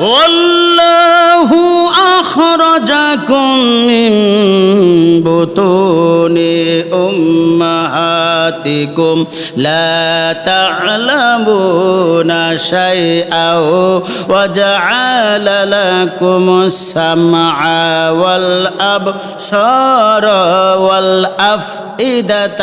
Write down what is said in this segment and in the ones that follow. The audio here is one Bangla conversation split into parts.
والله أخرجكم من بطون أمهاتكم لا تعلمون شيئا وجعل لكم السمع والأبصار والأفئدة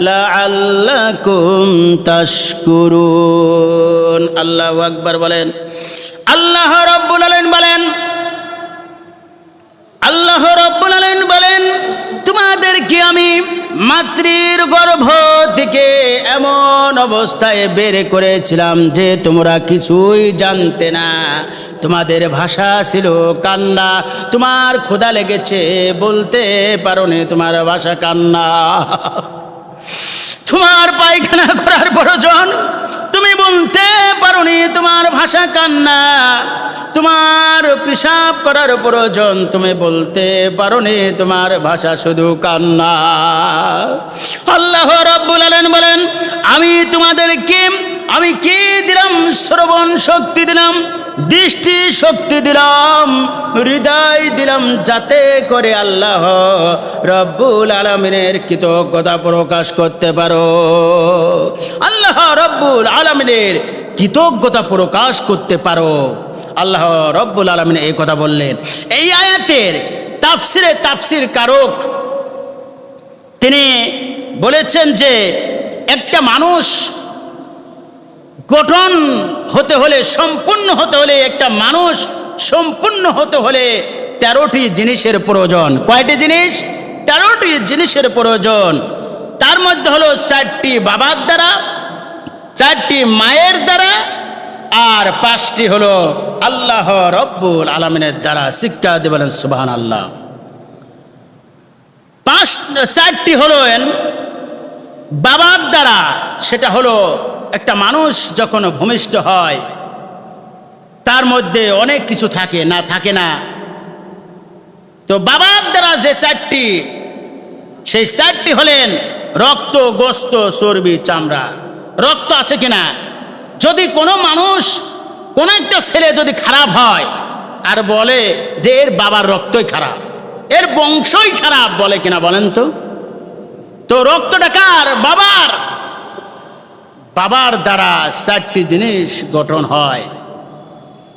لعلكم تشكرون الله أكبر বলেন আল্লাহ রব্বুল আলামিন বলেন, আল্লাহ রব্বুল আলামিন বলেন, তোমাদেরকে আমি মাতৃর গর্ভ থেকে এমন অবস্থায় বের করেছিলাম যে তোমরা কিছুই জানতে না। তোমাদের ভাষা ছিল কান্না, তোমার ক্ষুধা লেগেছে বলতে পারো তোমার ভাষা কান্না। তোমার পায়খানা করার প্রয়োজন। তুমি বলতে পারোনি তোমার ভাষা কান্না। তোমার পেশাব করার প্রয়োজন। তুমি বলতে পারোনি তোমার ভাষা শুধু কান্না। আল্লাহ রব্বুল আলামিন বলেন, আমি তোমাদেরকে, আমি কি দিলাম? শ্রবণ শক্তি দিলাম। দৃষ্টি শক্তি দিলাম, হৃদয় দিলাম যাতে করে আল্লাহ রব্বুল আলমিনের কৃতজ্ঞতা প্রকাশ করতে পারো। আল্লাহ রব্বুল আলমিনের কৃতজ্ঞতা প্রকাশ করতে পারো। আল্লাহ রব্বুল আলমিন এই কথা বললেন। এই আয়াতের তাফসিরে তাফসির কারক তিনি বলেছেন যে একটা মানুষ গঠন হতে হলে, সম্পূর্ণ হতে হলে, একটা মানুষ সম্পূর্ণ হতে হলে তেরোটি জিনিসের প্রয়োজন। কয়টি জিনিস? তেরোটি জিনিসের প্রয়োজন। তার মধ্যে হলো চারটি বাবার দ্বারা, চারটি মায়ের দ্বারা, আর পাঁচটি হলো আল্লাহ রব্বুল আলমিনের দ্বারা। শিক্ষা দেবেন সুবাহান আল্লাহ পাঁচ, চারটি হলেন বাবার দ্বারা, সেটা হলো একটা মানুষ যখন ভূমিষ্ঠ হয়, তার মধ্যে অনেক কিছু থাকে, না থাকে না। তো বাবার দ্বারা যে চারটি, সেই চারটি হলেন রক্ত, গোস্ত, চর্বি, চামড়া। রক্ত আছে কিনা? যদি কোনো মানুষ, কোনো একটা ছেলে যদি খারাপ হয়, আর বলে যে এর বাবার রক্তই খারাপ, এর বংশই খারাপ, বলে কিনা বলেন তো? তো রক্তটা কার? বাবার। বাবার দ্বারা চারটি জিনিস গঠন হয়।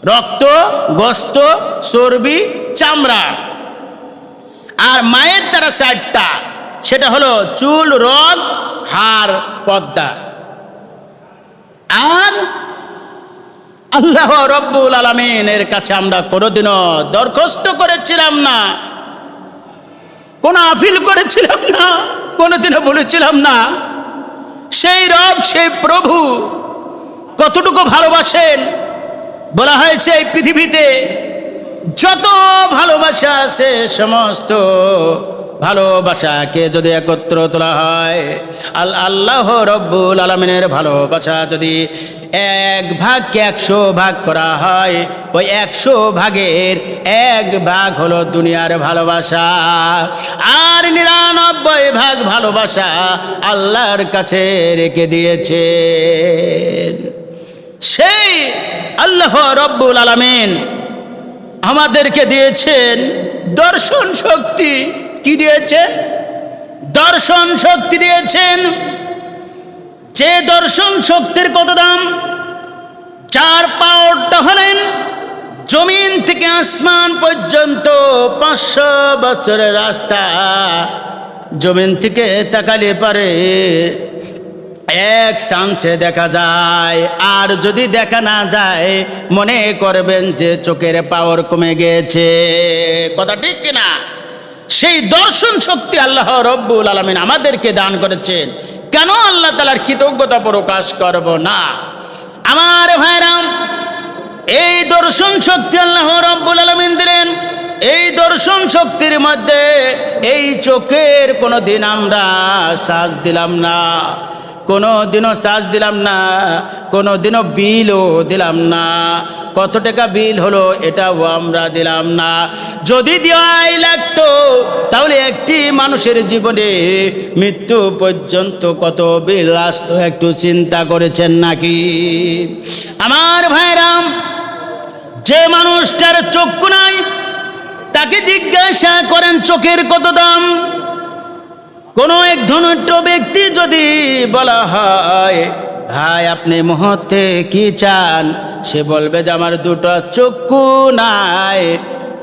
রক্ত, গোস্ত, চর্বি, চামড়া। আর মায়ের দ্বারা চারটা, সেটা হলো চুল, রগ হার পদ্মা। আর আল্লাহ রব্বুল আলমিনের কাছে আমরা কোনোদিনও দরখাস্ত করেছিলাম না। কোনো আপিল করেছিলাম না, কোনোদিনও বলেছিলাম না। সেই রব সেই প্রভু কতটুকু ভালোবাসেন? বলা হয়েছে এই পৃথিবীতে যত ভালোবাসা আছে সমস্ত ভালোবাসাকে যদি একত্র তোলা হয়? আল আল্লাহ রব্বুল আলমিনের ভালোবাসা যদি এক ভাগকে একশো ভাগ করা হয়, ওই একশো ভাগের এক ভাগ হলো দুনিয়ার ভালোবাসা। আর নিরানব্বই ভাগ ভালোবাসা আল্লাহর কাছে রেখে দিয়েছে সেই আল্লাহ রব্বুল আলমিন আমাদেরকে দিয়েছেন দর্শন শক্তি। কি দিয়েছেন দর্শন শক্তি দিয়েছেন। যে দর্শন শক্তির কত দাম? চার পাওয়ারটা হলেন জমিন থেকে আসমান পর্যন্ত পাঁচশো বছরের রাস্তা। জমিন থেকে তাকালে পারে এক চান্সে দেখা যায়। আর যদি দেখা না যায়, মনে করবেন যে চোখের পাওয়ার কমে গেছে। কথা ঠিক কিনা? সেই দর্শন শক্তি আল্লাহ রব্বুল আলমিন আমাদেরকে দান করেছেন। কেন আল্লাহ তালার কৃতজ্ঞতা প্রকাশ করব না? আমার ভাইরাম, এই দর্শন শক্তি আল্লাহ রব্বুল আলমিন দিলেন। এই দর্শন শক্তির মধ্যে এই চোখের কোনো দিন আমরা শ্বাস দিলাম না। কোনো দিনও চার্জ দিলাম না কোনো দিনও বিলও দিলাম না। কত টাকা বিল হলো এটাও আমরা দিলাম না। যদি দেওয়াই লাগতো, তাহলে একটি মানুষের জীবনে মৃত্যু পর্যন্ত কত বিল আসতো একটু চিন্তা করেছেন নাকি? আমার ভাইরাম যে মানুষটার চক্ষু নাই, তাকে জিজ্ঞাসা করেন চোখের কত দাম? কোনো এক ধনুট ব্যক্তি যদি বলা হয়, ভাই, আপনি মুহূর্তে কি চান? সে বলবে যে, আমার দুটো চক্ষু নাই।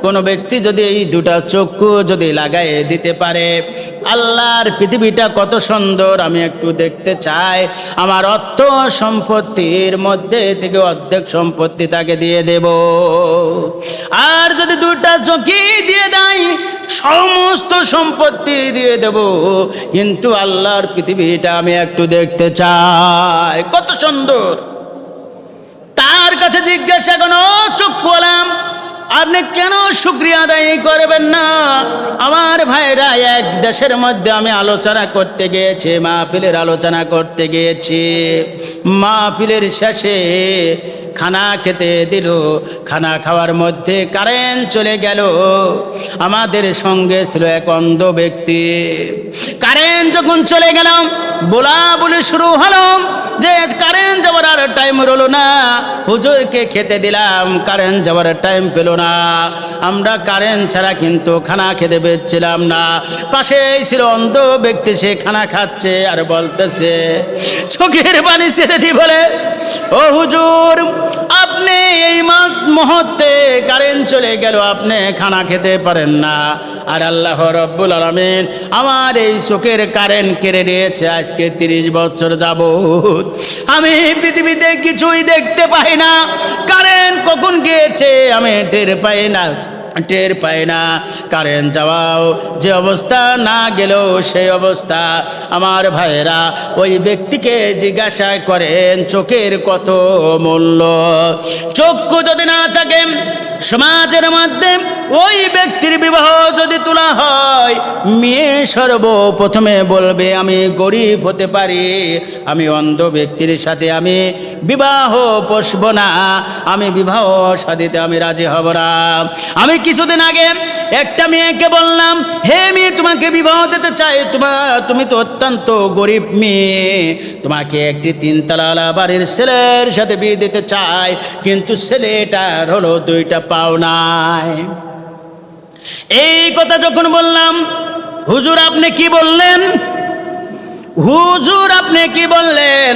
কোনো ব্যক্তি যদি এই দুটা চক্ষু যদি লাগাই দিতে পারে, আল্লাহর পৃথিবীটা কত সুন্দর, আমি একটু দেখতে চাই। আমার অর্থ সম্পত্তির মধ্যে থেকে অর্ধেক সম্পত্তি তাকে দিয়ে দেব। আর যদি দুটা চোখি দিয়ে দেয়, সমস্ত সম্পত্তি দিয়ে দেব। কিন্তু আল্লাহর পৃথিবীটা আমি একটু দেখতে চাই। কত সুন্দর। তার কাছে জিজ্ঞাসা কোনো চোখ বলাম আপনি কেন শুক্রিয়া আদায় করবেন না? আমার ভাইরা, এক দেশের মধ্যে আমি আলোচনা করতে গিয়েছি, মাহফিলের আলোচনা করতে গিয়েছি। মাহফিলের শেষে খানা খেতে দিল, খানা খাওয়ার মধ্যে কারেন্ট চলে গেল। আমাদের সঙ্গে ছিল এক অন্ধ ব্যক্তি। কারেন্ট যখন চলে গেলাম বলা বলে শুরু হলো যে কারেন্ট যাওয়ার আর টাইম রলো না। হুজুরকে খেতে দিলাম, কারেন্ট যাওয়ার টাইম পেল না। আমরা কারেন্ট ছাড়া কিন্তু খানা খেতে পেয়েছিলাম না। পাশেই ছিল অন্ধ ব্যক্তি, সে খানা খাচ্ছে আর বলতেছে, চোখের পানি ছেড়ে দি বলে, ও হুজুর, আপনি এই মুহূর্তে কারেন্ট চলে গেল, আপনি খানা খেতে পারেন না। আর আল্লাহ রব্বুল আলমিন আমার এই চোখের কারেন্ট কেড়ে নিয়েছে, আজকে তিরিশ বছর যাব আমি পৃথিবীতে কিছুই দেখতে পাই না। কারেন্ট কখন গিয়েছে, আমি টের পাই না, টের পায় না। কারেন্ট যাওয়াও যে অবস্থা, না গেলেও সেই অবস্থা। আমার ভাইয়েরা, ওই ব্যক্তিকে জিজ্ঞাসা করেন, চোখের কত মূল্য? চক্ষু যদি না থাকে, সমাজের মধ্যে ওই ব্যক্তির বিবাহ যদি তোলা হয়, মেয়ে সর্বপ্রথমে বলবে, আমি গরিব হতে পারি। আমি অন্ধ ব্যক্তির সাথে আমি বিবাহ পোষব না। আমি বিবাহ সাদিতে আমি রাজি হব না। আমি কিছুদিন আগে একটা মেয়েকে বললাম, হে মেয়ে, তোমাকে বিবাহ দিতে চাই। তোমার তুমি তো অত্যন্ত গরিব মেয়ে। তোমাকে একটি তিনতলা বাড়ির ছেলের সাথে বিয়ে দিতে চাই। কিন্তু ছেলেটার হলো দুইটা পাও নাই। এই কথা যখন বললাম, হুজুর, আপনি কি বললেন? হুজুর, আপনি কি বললেন?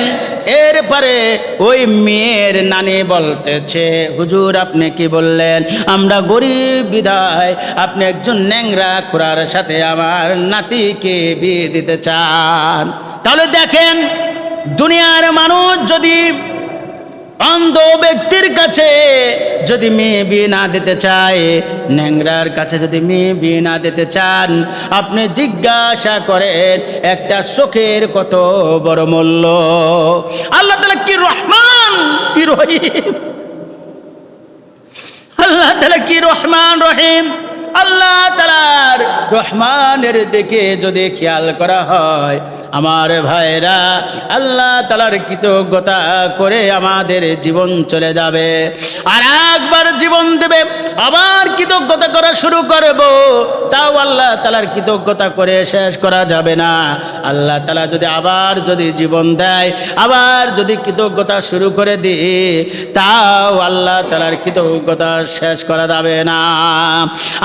এরপরে ওই মেয়ের নানি বলতেছে, হুজুর, আপনি কি বললেন? আমরা গরিব বিদায় আপনি একজন ন্যাংরা খুরার সাথে আমার নাতিকে বিয়ে দিতে চান। তাহলে দেখেন, দুনিয়ার মানুষ যদি অন্ধ ব্যক্তির কাছে যদি মেয়ে বিয়ে না দিতে চায়, ন্যাংরার কাছে যদি মেয়ে বিয়ে না দিতে চান, আপনি জিজ্ঞাসা করেন, একটা চোখের কত বড় মূল্য? আল্লাহ তালা কি রহমান? কি রহিম? আল্লাহ তালা কি রহমান রহিম? আল্লাহ তালার রহমানের দিকে যদি খেয়াল করা হয় আমার ভাইরা, আল্লাহ তালার কৃতজ্ঞতা করে আমাদের জীবন চলে যাবে। আর একবার জীবন দেবে, আবার কৃতজ্ঞতা করা শুরু করব। তাও আল্লাহ তালার কৃতজ্ঞতা করে শেষ করা যাবে না। আল্লাহ তালা যদি আবার যদি জীবন দেয়, আবার যদি কৃতজ্ঞতা শুরু করে দিই তাও আল্লাহ তালার কৃতজ্ঞতা শেষ করা যাবে না।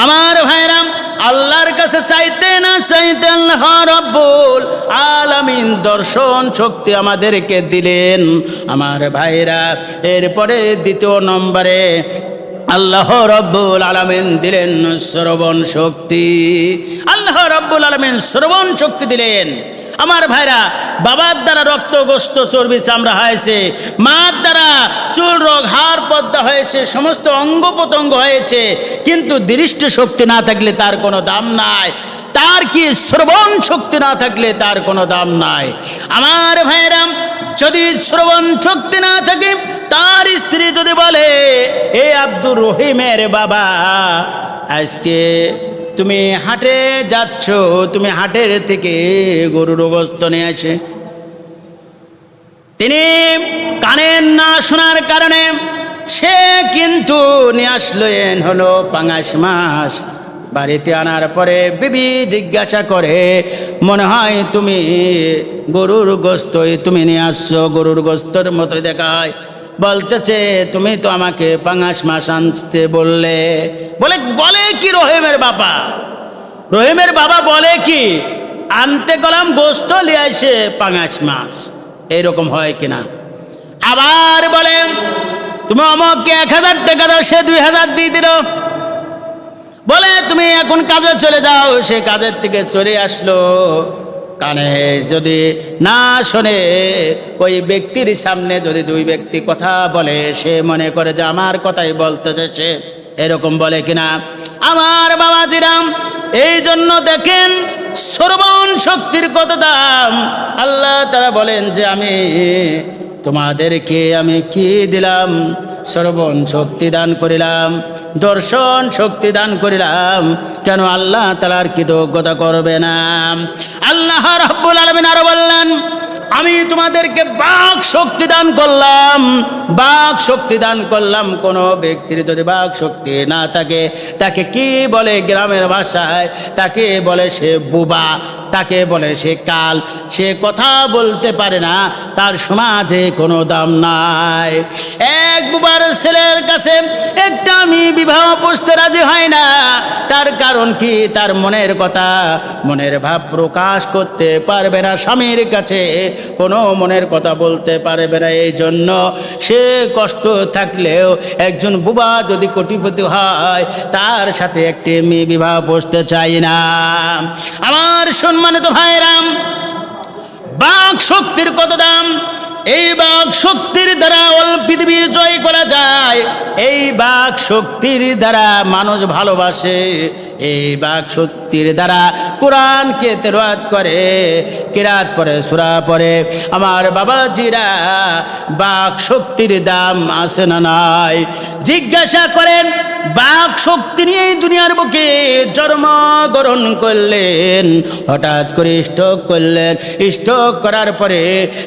আমার ভাইরাম আল্লাহর কাছে চাইতে না চাইতে আল্লাহ রব্বুল দর্শন শক্তি আমাদেরকে দিলেন। আমার ভাইরা, এরপরে দ্বিতীয় নম্বরে আল্লাহ রব্বুল আলমিন দিলেন শ্রবণ শক্তি। আল্লাহ রব্বুল আলমিন শ্রবণ শক্তি দিলেন। আমার ভাইরা, বাবার দ্বারা রক্ত গোস্ত চর্বি চামড়া হয়েছে, মার দ্বারা চুল রোগ, হাড় পদ্মা হয়েছে, সমস্ত অঙ্গ হয়েছে, কিন্তু দৃষ্টি শক্তি না থাকলে তার কোনো দাম নাই। তার কি শ্রবণ শক্তি না থাকলে তার কোনো দাম নাই? আমার ভাইরাম যদি শ্রবণ শক্তি না থাকে, তার স্ত্রী যদি বলে, এ আব্দুর রহিমের বাবা, আজকে তুমি হাটে যাচ্ছ, তুমি হাটের থেকে গরুর গোস্ত নিয়ে আসে। তিনি কানের না শোনার কারণে সে কিন্তু নিয়ে আসলো এন হলো পাঙাশ মাস বাড়িতে আনার পরে বিবি জিজ্ঞাসা করে, মনে হয় তুমি গরুর গোস্তই তুমি নিয়ে আসছো, গরুর গোস্তর মতো দেখায়। বলতেছে, তুমি তো আমাকে পাঙাশ মাছ আনতে বললে। বলে বলে কি রহিমের বাবা? রহিমের বাবা বলে কি, আনতে গেলাম গোস্ত লিয়ে আসে পাঙাশ মাছ। এইরকম হয় কিনা? আবার বলেন তুমি আমাকে এক হাজার টাকা দাও, সে দুই হাজার দিয়ে দিল। বলে, তুমি এখন কাজে চলে যাও। সে কাজের থেকে চলে আসলো। কানে যদি না শোনে, ওই ব্যক্তির সামনে যদি দুই ব্যক্তি কথা বলে, সে মনে করে যে আমার কথাই বলতেছে সে। এরকম বলে কিনা, আমার বাবাজিরাম, এই জন্য দেখেন শ্রবণ শক্তির কত দাম। আল্লাহ তারা বলেন যে, আমি তোমাদেরকে আমি কি দিলাম? শ্রবণ শক্তি দান করিলাম, দর্শন শক্তি দান করিলাম, কেন আল্লাহ তালার কৃতজ্ঞতা করবে না? আল্লাহ রব্বুল আলমিন আরও বললেন আমি তোমাদেরকে বাক শক্তি দান করলাম। বাক শক্তি দান করলাম। কোনো ব্যক্তির যদি বাক শক্তি না থাকে, তাকে কি বলে গ্রামের ভাষায়? তাকে বলে সে বুবা, তাকে বলে সে কাল। সে কথা বলতে পারে না, তার সমাজে কোনো দাম নাই। বুবার ছেলের কাছে একটা আমি বিবাহ পুষতে রাজি হয় না। তার কারণ কি? তার মনের কথা। মনের ভাব প্রকাশ করতে পারবে না স্বামীর কাছে। কোনো মনের কথা বলতে পারবে না। এই জন্য সে কষ্ট থাকলেও একজন বুবা যদি কোটিপতি হয়, তার সাথে একটি মেয়ে বিবাহ বসতে চাই না। আমার সম্মানিত ভাইরাম বাক শক্তির কত দাম? এই বাক শক্তির দ্বারা অল পৃথিবী জয় করা যায়। এই বাক শক্তির দ্বারা মানুষ ভালোবাসে। এই বাক শক্তির দ্বারা কোরআনকে তেরোয়াত করে, কিরাত পরে, সুরা পরে। আমার বাবাজিরা বাক শক্তির দাম আছে না নাই? জিজ্ঞাসা করেন বাক শক্তি নিয়ে দুনিয়ার বুকে জন্মগ্রহণ করলেন, হঠাৎ করে স্ট্রোক করলেন। স্ট্রোক করার পরে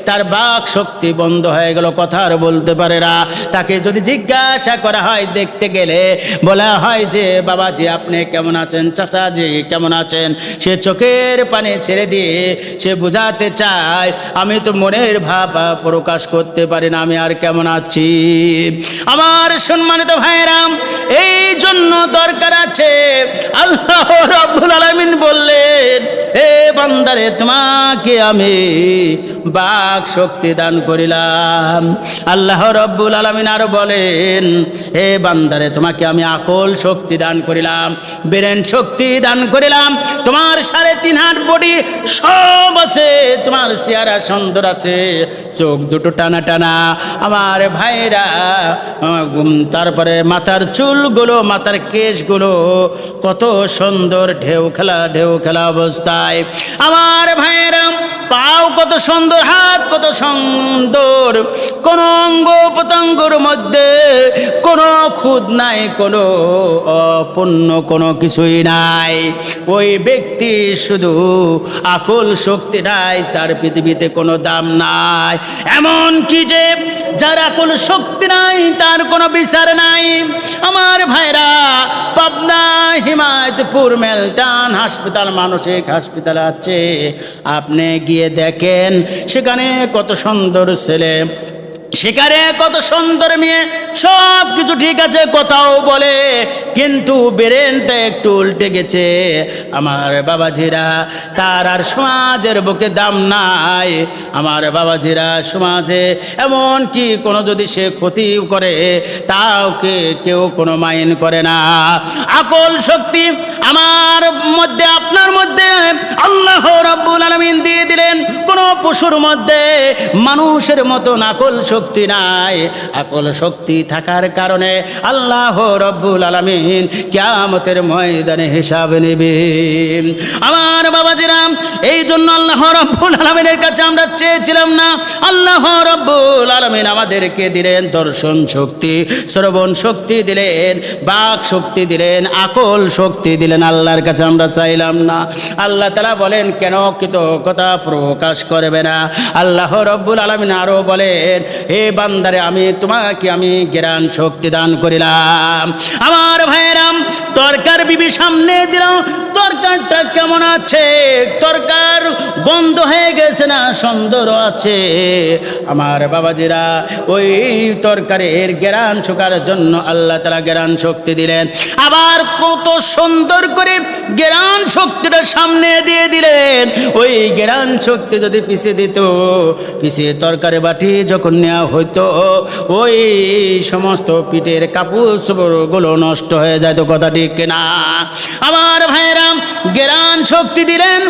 তার বাক শক্তি বন্ধ হয়ে গেল, কথা আর বলতে পারে না। তাকে যদি জিজ্ঞাসা করা হয়, দেখতে গেলে বলা হয় যে, বাবাজি, আপনি কেমন আছেন? চাচাজি, কেমন আছেন? সে চোখের পানে ছেড়ে দিয়ে সে বোঝাতে চায়, আমি তো মনের ভাব প্রকাশ করতে পারি না, আমি আর কেমন আছি? আমার সম্মানিত ভাইরাম এই জন্য দরকার আছে। আল্লাহ রব্বুল আলামিন বললেন, এ বান্দারে, তোমাকে আমি বাক শক্তি দান করিলাম। আল্লাহ রব্বুল আলামিন আরও বলেন হে বান্দারে, তোমাকে আমি আকল শক্তি দান করিলাম, ব্রেন শক্তি দান করিলাম। তোমার সাড়ে তিন হাত বডি সব আছে, তোমার চেহারা সুন্দর আছে, চোখ দুটো টানা টানা। আমার ভাইরা তারপরে মাথার চুলগুলো মাথার কেশগুলো কত সুন্দর ঢেউ খেলা ঢেউ খেলা অবস্থায়। আমার ভাইয়েরা পাও কত সুন্দর হাত, কত সুন্দর। কোন অঙ্গ প্রত্যঙ্গর মধ্যে কোনো খুদ নাই, কোনো অপূর্ণ কোনো কিছুই নাই। ওই ব্যক্তি শুধু আকল শক্তি নাই, তার পৃথিবীতে কোনো দাম নাই। এমন কি যে যার আকল শক্তি নাই, তার কোনো বিচার নাই। আমার ভাইরা, পাবনা, হিমায়তপুর, মেলটান হাসপাতাল, মানসিক হাসপাতাল আছে। আপনি গিয়ে দেখেন সেখানে কত সুন্দর ছেলে। সেখানে কত সুন্দর মেয়ে। সব কিছু ঠিক আছে, কোথাও বলে। কিন্তু ব্রেনটা একটু উল্টে গেছে। আমার বাবাজিরা, তার আর সমাজের বুকে দাম নাই। আমার বাবাজিরা, সমাজে এমন কি কোনো যদি সে ক্ষতি করে, তাও কে কেউ কোনো মাইন করে না। আকল শক্তি আমার মধ্যে, আপনার মধ্যে। আল্লাহ রাব্বুল আলামিন পশুর মধ্যে মানুষের মতন আকল শক্তি নাই। আকল শক্তি থাকার কারণে আল্লাহ রব্বুল আলামিন কিয়ামতের ময়দানে হিসাব নেবে। আমার বাবাজিরাম এই জন্য আল্লাহ রব্বুল আলামিনের কাছে আমরা চেয়েছিলাম না, আল্লাহ রব্বুল আলামিন আমাদেরকে দিলেন দর্শন শক্তি, শ্রবণ শক্তি দিলেন, বাক শক্তি দিলেন, আকল শক্তি দিলেন। আল্লাহর কাছে আমরা চাইলাম না। আল্লাহ তালা বলেন, কেন কৃতজ্ঞতা প্রকাশ করবে না। আল্লাহ রব্বুল আলমিন আরও বলেন, হে বান্দারে, আমি তোমাকে আমি জ্ঞান শক্তি দান করিলাম। আমার ভাইয়েরাম তরকার বিবি সামনে দিলাম তরকারটা কেমন আছে? তরকার গন্ধ হয়ে গেছে না সুন্দর আছে? আমার বাবাজিরা, ওই তরকারির জ্ঞান শোকার জন্য আল্লাহ তারা জ্ঞান শক্তি দিলেন। আবার কত সুন্দর করে জ্ঞান শক্তিটা সামনে দিয়ে দিলেন। ওই জ্ঞান শক্তি যদি পিছিয়ে দিত পিছিয়ে তরকারি বাটি যখন নেওয়া হইতো, ওই সমস্ত পিঠের কাপড় চোপড়গুলো নষ্ট হয়ে যায় তো কথা ঠিক কিনা? আমার ভাইয়েরাম জ্ঞান শক্তি দিলেন,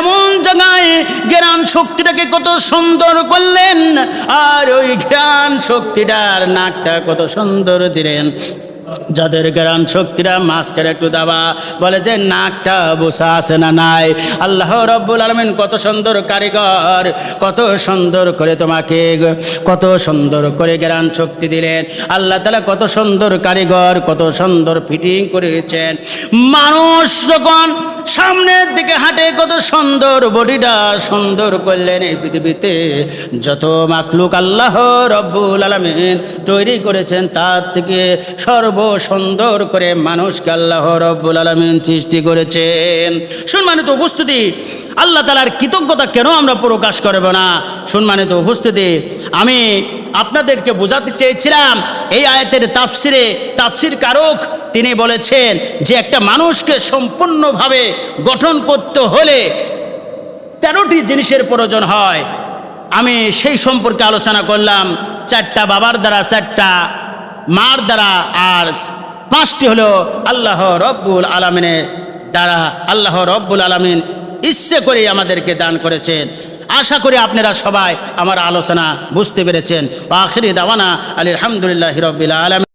এমন জায়গায় জ্ঞান শক্তিটাকে কত সুন্দর করলেন, আর ওই জ্ঞান শক্তিটার নাকটা কত সুন্দর দিলেন। যাদের গ্রাম শক্তিরা মাস্কের একটু দাবা, বলে যে নাকটা বসা আছে না নাই। আল্লাহ রব্বুল আলমিন কত সুন্দর কারিগর, কত সুন্দর করে তোমাকে কত সুন্দর করে গ্রাম শক্তি দিলেন। আল্লাহ তালা কত সুন্দর কারিগর, কত সুন্দর ফিটিং করেছেন। মানুষ যখন সামনের দিকে হাঁটে, কত সুন্দর বডিটা সুন্দর করলেন এই পৃথিবীতে। যত মাকলুক আল্লাহ রব্বুল আলমিন তৈরি করেছেন, তার থেকে সর্ব সুন্দর করে মানুষকে আল্লাহ রব্বুল আলমিন সৃষ্টি করেছেন। সম্মানিত উপস্থিতি, আল্লাহ তালার কৃতজ্ঞতা কেন আমরা প্রকাশ করব না? সম্মানিত উপস্থিতি, আমি আপনাদেরকে বোঝাতে চেয়েছিলাম, এই আয়াতের তাফসিরে তাফসির কারক তিনি বলেছেন যে একটা মানুষকে সম্পূর্ণভাবে গঠন করতে হলে তেরোটি জিনিসের প্রয়োজন হয়। আমি সেই সম্পর্কে আলোচনা করলাম, চারটা বাবার দ্বারা চারটা মার দ্বারা, আর পাঁচটি হলো আল্লাহ রব্বুল আলমিনের দ্বারা আল্লাহ রব্বুল আলমিন ইচ্ছে করে আমাদেরকে দান করেছেন। আশা করি আপনারা সবাই আমার আলোচনা বুঝতে পেরেছেন। আখিরি দাওয়ানা আলহামদুলিল্লাহ রব্বিল আলম